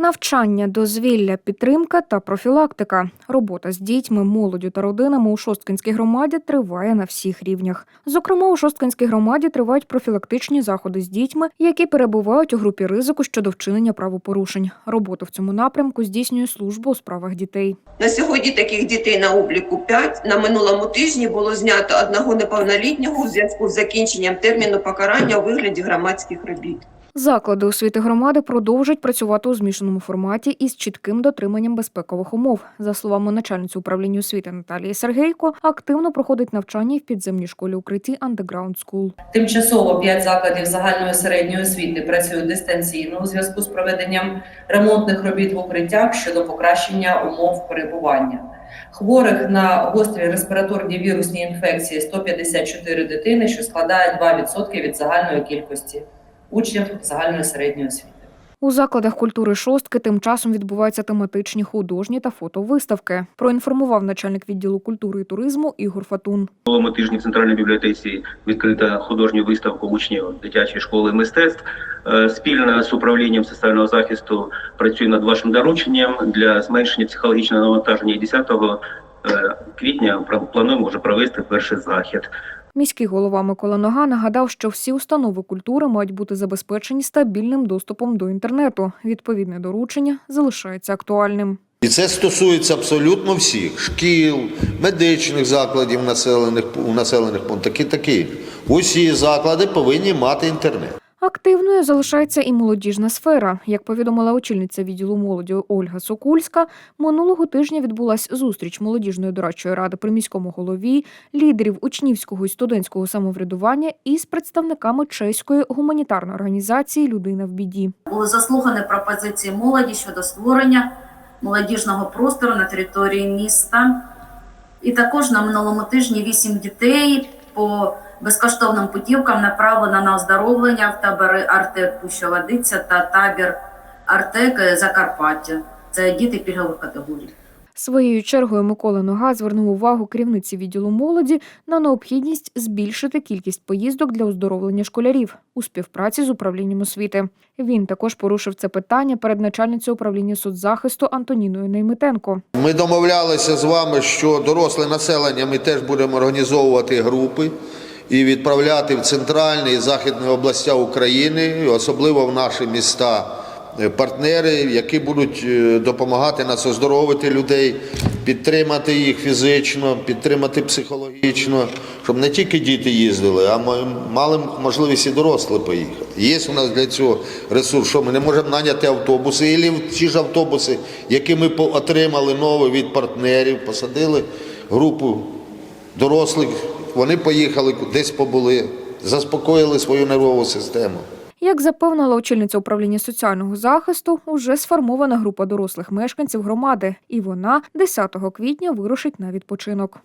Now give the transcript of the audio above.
Навчання, дозвілля, підтримка та профілактика. Робота з дітьми, молоддю та родинами у Шосткинській громаді триває на всіх рівнях. Зокрема, у Шосткинській громаді тривають профілактичні заходи з дітьми, які перебувають у групі ризику щодо вчинення правопорушень. Роботу в цьому напрямку здійснює служба у справах дітей. На сьогодні таких дітей на обліку 5. На минулому тижні було знято одного неповнолітнього у зв'язку з закінченням терміну покарання у вигляді громадських робіт. Заклади освіти громади продовжують працювати у змішаному форматі із чітким дотриманням безпекових умов. За словами начальниці управління освіти Наталії Сергейко, активно проходить навчання в підземній школі укритті Underground School. Тимчасово 5 закладів загальної середньої освіти працюють дистанційно у зв'язку з проведенням ремонтних робіт в укриттях щодо покращення умов перебування. Хворих на гострі респіраторні вірусні інфекції 154 дитини, що складає 2% від загальної кількості учнів загальної середньої освіти. У закладах культури шостки тим часом відбуваються тематичні художні та фотовиставки. Проінформував начальник відділу культури і туризму Ігор Фатун. Минулому тижні в центральній бібліотеці відкрита художню виставку учнів дитячої школи мистецтв. Е, Спільно з управлінням соціального захисту працює над вашим дорученням для зменшення психологічного навантаження. І 10 е, квітня пра- плануємо вже провести перший захід. Міський голова Микола Нога нагадав, що всі установи культури мають бути забезпечені стабільним доступом до інтернету. Відповідне доручення залишається актуальним. І це стосується абсолютно всіх шкіл, медичних закладів населених у населених пунктах і такі. Усі заклади повинні мати інтернет. Активною залишається і молодіжна сфера. Як повідомила очільниця відділу молоді Ольга Сокульська, минулого тижня відбулася зустріч молодіжної дорадчої ради при міському голові, лідерів учнівського і студентського самоврядування із представниками чеської гуманітарної організації Людина в біді. були заслухані пропозиції молоді щодо створення молодіжного простору на території міста. І також на минулому тижні вісім дітей по безкоштовним путівкам направлено на оздоровлення в табори Артек Пущоводиця та табір Артек Закарпаття. Це діти пільгових категорій. Своєю чергою Микола Нога звернув увагу керівниці відділу молоді на необхідність збільшити кількість поїздок для оздоровлення школярів у співпраці з управлінням освіти. Він також порушив це питання перед начальницею управління соцзахисту Антоніною Неймитенко. Ми домовлялися з вами, що доросле населення ми теж будемо організовувати групи і відправляти в центральні і західні області України, особливо в наші міста. Е, Партнери, які будуть е, допомагати нас оздоровити людей, підтримати їх фізично, підтримати психологічно, щоб не тільки діти їздили, а ма- мали можливість і дорослі поїхати. Є у нас для цього ресурс, що ми не можемо наняти автобуси, в ті ж автобуси, які ми отримали нові від партнерів, посадили групу дорослих, вони поїхали, десь побули, заспокоїли свою нервову систему. Як запевнила очільниця управління соціального захисту, уже сформована група дорослих мешканців громади, і вона 10 квітня вирушить на відпочинок.